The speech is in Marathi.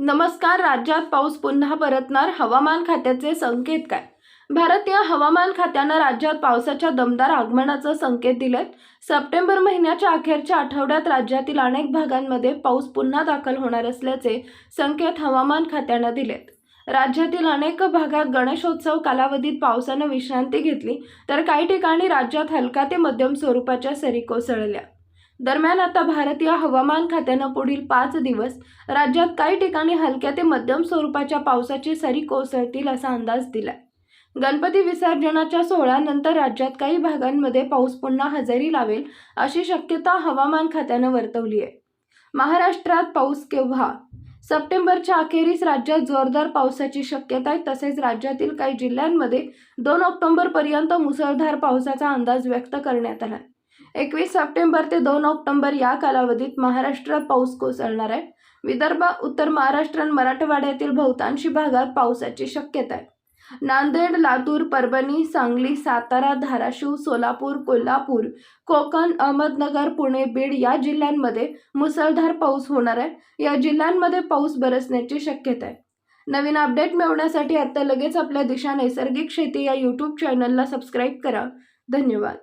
नमस्कार राज्यात पाऊस पुन्हा परतणार? हवामान खात्याचे संकेत काय? भारतीय हवामान खात्यानं राज्यात पावसाच्या दमदार आगमनाचं संकेत दिलेत सप्टेंबर महिन्याच्या अखेरच्या आठवड्यात राज्यातील अनेक भागांमध्ये पाऊस पुन्हा दाखल होणार असल्याचे संकेत हवामान खात्यानं दिलेत. राज्यातील अनेक भागात गणेशोत्सव कालावधीत पावसानं विश्रांती घेतली तर काही ठिकाणी राज्यात हलका ते मध्यम स्वरूपाच्या सरी कोसळल्या. दरम्यान आता भारतीय हवामान खात्यानं पुढील पाच दिवस राज्यात काही ठिकाणी हलक्या ते मध्यम स्वरूपाच्या पावसाची सरी कोसळतील असा अंदाज दिलाय. गणपती विसर्जनाच्या सोहळ्यानंतर राज्यात काही भागांमध्ये पाऊस पुन्हा हजेरी लावेल अशी शक्यता हवामान खात्यानं वर्तवली आहे. महाराष्ट्रात पाऊस केव्हा? सप्टेंबरच्या अखेरीस राज्यात जोरदार पावसाची शक्यता आहे. तसेच राज्यातील काही जिल्ह्यांमध्ये दोन ऑक्टोबरपर्यंत मुसळधार पावसाचा अंदाज व्यक्त करण्यात आला एकवीस सप्टेंबर ते दोन ऑक्टोंबर या कालावधीत महाराष्ट्रात पाऊस कोसळणार आहे. विदर्भ उत्तर महाराष्ट्र आणि मराठवाड्यातील बहुतांशी भागात पावसाची शक्यता आहे. नांदेड लातूर परभणी सांगली सातारा धाराशिव सोलापूर कोल्हापूर कोकण अहमदनगर पुणे बीड या जिल्ह्यांमध्ये मुसळधार पाऊस होणार आहे. या जिल्ह्यांमध्ये पाऊस बरसण्याची शक्यता आहे. नवीन अपडेट मिळवण्यासाठी आता लगेच आपल्या दिशा नैसर्गिक शेती या यूट्यूब चॅनलला सबस्क्राईब करा. धन्यवाद.